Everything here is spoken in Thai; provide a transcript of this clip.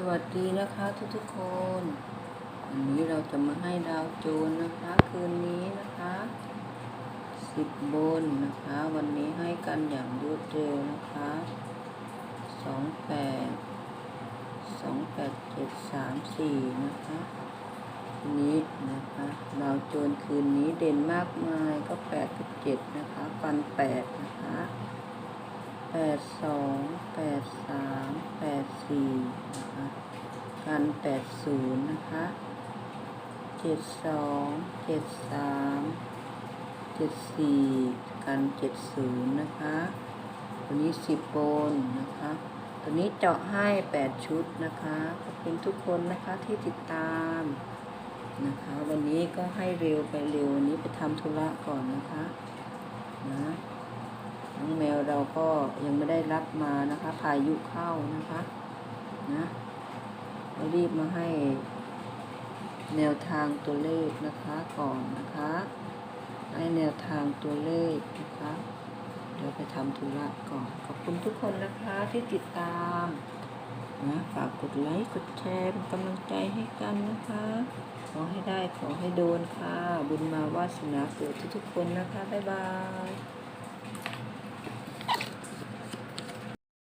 สวัสดีนะคะทุกๆคนวันนี้เราจะมาให้ดาวโจรนะคะ คืนนี้นะคะสิบบนนะคะ วันนี้ให้กันอย่างรวดเร็วนะคะสองแปดสองแปดเจ็ดสามสี่นะคะทีนี้นะคะดาวโจรคืนนี้เด่นมากมายก็แปดกับเจ็ดนะคะฟันแปดนะคะแปดสองแปดสามแปดสี่ กันแปดศูนย์นะคะเจ็ดสองเจ็ดสามเจ็ดสี่กันเจ็ดศูนย์นะคะ ตัวนี้สิบโบนนะคะ ตัวนี้เจาะให้แปดชุดนะคะขอบคุณทุกคนนะคะที่ติดตามนะคะ วันนี้ก็ให้เร็วไปเร็ววันนี้ไปทำธุระก่อนนะคะนะน้องแมวเราก็ยังไม่ได้รับมานะคะพายุเข้านะคะนะเรา รีบมาให้แนวทางตัวเลขนะคะก่อนนะคะ ให้แนวทางตัวเลขนะคะ เดี๋ยวไปทำธุระก่อน ขอบคุณทุกคนนะคะที่ติดตามนะฝากกดไลค์กดแชร์เป็นกำลังใจให้กันนะคะ ขอให้ได้ขอให้โดนค่ะ บุญมาวาสนาเกิดทุกๆคนนะคะ บ๊ายบาย